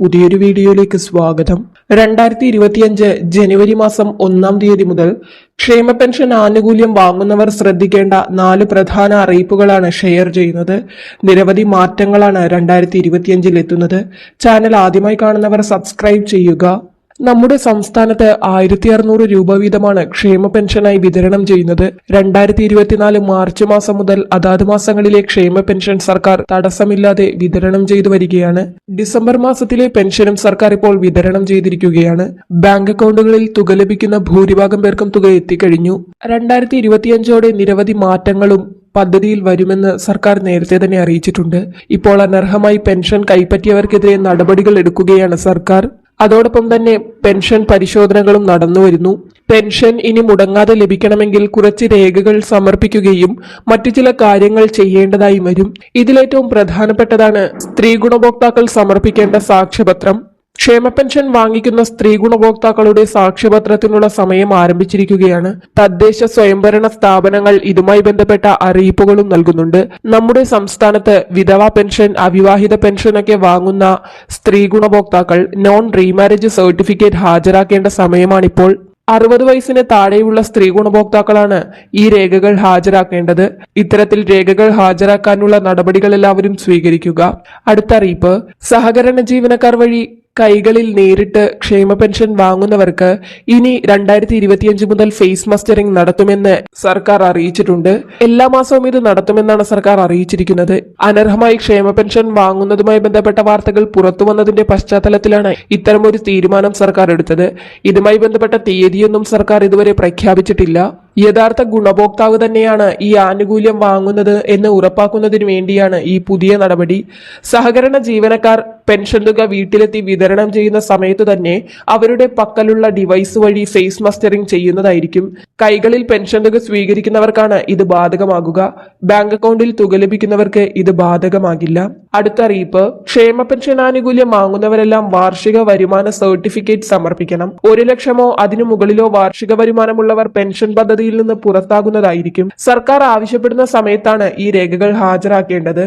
പുതിയൊരു വീഡിയോയിലേക്ക് സ്വാഗതം. രണ്ടായിരത്തി ഇരുപത്തിയഞ്ച് ജനുവരി മാസം ഒന്നാം തീയതി മുതൽ ക്ഷേമ പെൻഷൻ ആനുകൂല്യം വാങ്ങുന്നവർ ശ്രദ്ധിക്കേണ്ട നാല് പ്രധാന അറിയിപ്പുകളാണ് ഷെയർ ചെയ്യുന്നത്. നിരവധി മാറ്റങ്ങളാണ് രണ്ടായിരത്തി ഇരുപത്തിയഞ്ചിൽ എത്തുന്നത്. ചാനൽ ആദ്യമായി കാണുന്നവർ സബ്സ്ക്രൈബ് ചെയ്യുക. നമ്മുടെ സംസ്ഥാനത്ത് ആയിരത്തി അറുന്നൂറ് രൂപ വീതമാണ് ക്ഷേമ പെൻഷനായി വിതരണം ചെയ്യുന്നത്. രണ്ടായിരത്തി ഇരുപത്തിനാല് മാർച്ച് മാസം മുതൽ അതാത് മാസങ്ങളിലെ ക്ഷേമ പെൻഷൻ സർക്കാർ തടസ്സമില്ലാതെ വിതരണം ചെയ്തു വരികയാണ്. ഡിസംബർ മാസത്തിലെ പെൻഷനും സർക്കാർ ഇപ്പോൾ വിതരണം ചെയ്തിരിക്കുകയാണ്. ബാങ്ക് അക്കൗണ്ടുകളിൽ തുക ലഭിക്കുന്ന ഭൂരിഭാഗം പേർക്കും തുക എത്തിക്കഴിഞ്ഞു. രണ്ടായിരത്തി ഇരുപത്തിയഞ്ചോടെ നിരവധി മാറ്റങ്ങളും പദ്ധതിയിൽ വരുമെന്ന് സർക്കാർ നേരത്തെ തന്നെ അറിയിച്ചിട്ടുണ്ട്. ഇപ്പോൾ അനർഹമായി പെൻഷൻ കൈപ്പറ്റിയവർക്കെതിരെ നടപടികൾ എടുക്കുകയാണ് സർക്കാർ. അതോടൊപ്പം തന്നെ പെൻഷൻ പരിശോധനകളും നടന്നുവരുന്നു പെൻഷൻ ഇനി മുടങ്ങാതെ ലഭിക്കണമെങ്കിൽ കുറച്ച് രേഖകൾ സമർപ്പിക്കുകയും മറ്റു ചില കാര്യങ്ങൾ ചെയ്യേണ്ടതായി വരും. ഇതിലേറ്റവും പ്രധാനപ്പെട്ടതാണ് സ്ത്രീ ഗുണഭോക്താക്കൾ സമർപ്പിക്കേണ്ട സാക്ഷ്യപത്രം. ക്ഷേമ പെൻഷൻ വാങ്ങിക്കുന്ന സ്ത്രീ ഗുണഭോക്താക്കളുടെ സാക്ഷ്യപത്രത്തിനുള്ള സമയം ആരംഭിച്ചിരിക്കുകയാണ്. തദ്ദേശ സ്വയംഭരണ സ്ഥാപനങ്ങൾ ഇതുമായി ബന്ധപ്പെട്ട അറിയിപ്പുകളും നൽകുന്നുണ്ട്. നമ്മുടെ സംസ്ഥാനത്ത് വിധവാ പെൻഷൻ അവിവാഹിത പെൻഷനൊക്കെ വാങ്ങുന്ന സ്ത്രീ ഗുണഭോക്താക്കൾ നോൺ റീമാരേജ് സർട്ടിഫിക്കറ്റ് ഹാജരാക്കേണ്ട സമയമാണിപ്പോൾ. അറുപത് വയസ്സിന് താഴെയുള്ള സ്ത്രീ ഗുണഭോക്താക്കളാണ് ഈ രേഖകൾ ഹാജരാക്കേണ്ടത്. ഇത്തരത്തിൽ രേഖകൾ ഹാജരാക്കാനുള്ള നടപടികൾ എല്ലാവരും സ്വീകരിക്കുക. അടുത്ത അറിയിപ്പ്. സഹകരണ ജീവനക്കാർ വഴി കൈകളിൽ നേരിട്ട് ക്ഷേമ പെൻഷൻ വാങ്ങുന്നവർക്ക് ഇനി രണ്ടായിരത്തി ഇരുപത്തിയഞ്ച് മുതൽ ഫേസ് മസ്റ്ററിംഗ് നടത്തുമെന്ന് സർക്കാർ അറിയിച്ചിട്ടുണ്ട്. എല്ലാ മാസവും ഇത് നടത്തുമെന്നാണ് സർക്കാർ അറിയിച്ചിരിക്കുന്നത്. അനർഹമായി ക്ഷേമ പെൻഷൻ വാങ്ങുന്നതുമായി ബന്ധപ്പെട്ട വാർത്തകൾ പുറത്തു വന്നതിന്റെ പശ്ചാത്തലത്തിലാണ് ഇത്തരമൊരു തീരുമാനം സർക്കാർ എടുത്തത്. ഇതുമായി ബന്ധപ്പെട്ട തീയതിയൊന്നും സർക്കാർ ഇതുവരെ പ്രഖ്യാപിച്ചിട്ടില്ല. യഥാർത്ഥ ഗുണഭോക്താവ് തന്നെയാണ് ഈ ആനുകൂല്യം വാങ്ങുന്നത് എന്ന് ഉറപ്പാക്കുന്നതിന് വേണ്ടിയാണ് ഈ പുതിയ നടപടി. സഹകരണ ജീവനക്കാർ പെൻഷൻ തുക വീട്ടിലെത്തി വിതരണം ചെയ്യുന്ന സമയത്ത് തന്നെ അവരുടെ പക്കലുള്ള ഡിവൈസ് വഴി ഫേസ് മസ്റ്ററിംഗ് ചെയ്യുന്നതായിരിക്കും. കൈകളിൽ പെൻഷൻ തുക സ്വീകരിക്കുന്നവർക്കാണ് ഇത് ബാധകമാകുക. ബാങ്ക് അക്കൗണ്ടിൽ തുക ലഭിക്കുന്നവർക്ക് ഇത് ബാധകമാകില്ല. അടുത്ത അറിയിപ്പ് ക്ഷേമ പെൻഷൻ ആനുകൂല്യം വാങ്ങുന്നവരെല്ലാം വാർഷിക വരുമാന സർട്ടിഫിക്കറ്റ് സമർപ്പിക്കണം. ഒരു ലക്ഷമോ അതിനു മുകളിലോ വാർഷിക വരുമാനമുള്ളവർ പെൻഷൻ പദ്ധതിയിൽ നിന്ന് പുറത്താകുന്നതായിരിക്കും. സർക്കാർ ആവശ്യപ്പെടുന്ന സമയത്താണ് ഈ രേഖകൾ ഹാജരാക്കേണ്ടത്.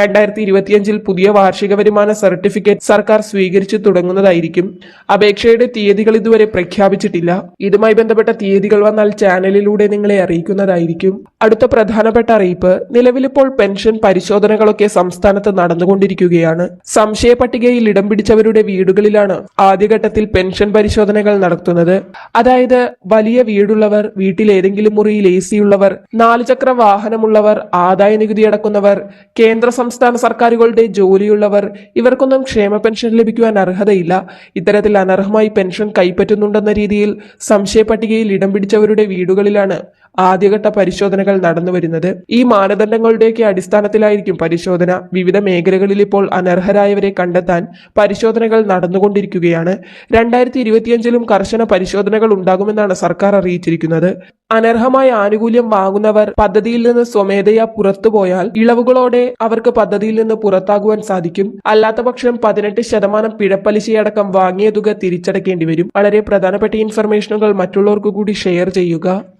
രണ്ടായിരത്തി ഇരുപത്തിയഞ്ചിൽ പുതിയ വാർഷിക വരുമാന സർട്ടിഫിക്കറ്റ് സർക്കാർ സ്വീകരിച്ചു തുടങ്ങുന്നതായിരിക്കും. അപേക്ഷയുടെ തീയതികൾ ഇതുവരെ പ്രഖ്യാപിച്ചിട്ടില്ല. ഇതുമായി ബന്ധപ്പെട്ട തീയതികൾ വന്നാൽ ചാനലിലൂടെ നിങ്ങളെ അറിയിക്കുന്നതായിരിക്കും. അടുത്ത പ്രധാനപ്പെട്ട അറിയിപ്പ് നിലവിലിപ്പോൾ പെൻഷൻ പരിശോധനകളൊക്കെ സംസ്ഥാനത്ത് നടന്നുകൊണ്ടിരിക്കുകയാണ്. സംശയ പട്ടികയിൽ ഇടം പിടിച്ചവരുടെ വീടുകളിലാണ് ആദ്യഘട്ടത്തിൽ പെൻഷൻ പരിശോധനകൾ നടത്തുന്നത്. അതായത് വലിയ വീടുള്ളവർ വീട്ടിൽ ഏതെങ്കിലും മുറിയിൽ എ സി ഉള്ളവർ നാലുചക്ര വാഹനമുള്ളവർ ആദായ നികുതി അടക്കുന്നവർ കേന്ദ്ര സംസ്ഥാന സർക്കാരുകളുടെ ജോലിയുള്ളവർ ഇവർക്കൊന്നും ക്ഷേമ പെൻഷൻ ലഭിക്കുവാൻ അർഹതയില്ല. ഇത്തരത്തിൽ അനർഹമായി പെൻഷൻ കൈപ്പറ്റുന്നുണ്ടെന്ന രീതിയിൽ സംശയ പട്ടികയിൽ ഇടം പിടിച്ചവരുടെ വീടുകളിലാണ് ആദ്യഘട്ട പരിശോധനകൾ നടന്നുവരുന്നത്. ഈ മാനദണ്ഡങ്ങളുടെയൊക്കെ അടിസ്ഥാനത്തിലായിരിക്കും പരിശോധന. വിവിധ മേഖലകളിൽ ഇപ്പോൾ അനർഹരായവരെ കണ്ടെത്താൻ പരിശോധനകൾ നടന്നുകൊണ്ടിരിക്കുകയാണ്. രണ്ടായിരത്തി ഇരുപത്തിയഞ്ചിലും കർശന പരിശോധനകൾ ഉണ്ടാകുമെന്നാണ് സർക്കാർ അറിയിച്ചിരിക്കുന്നത്. അനർഹമായ ആനുകൂല്യം വാങ്ങുന്നവർ പദ്ധതിയിൽ നിന്ന് സ്വമേധയാ പുറത്തുപോയാൽ ഇളവുകളോടെ അവർക്ക് പദ്ധതിയിൽ നിന്ന് പുറത്താകുവാൻ സാധിക്കും. അല്ലാത്തപക്ഷം പതിനെട്ട് ശതമാനം പിഴപ്പലിശയടക്കം വാങ്ങിയ തുക തിരിച്ചടക്കേണ്ടി വരും. വളരെ പ്രധാനപ്പെട്ട ഇൻഫർമേഷനുകൾ മറ്റുള്ളവർക്ക് കൂടി ഷെയർ ചെയ്യുക.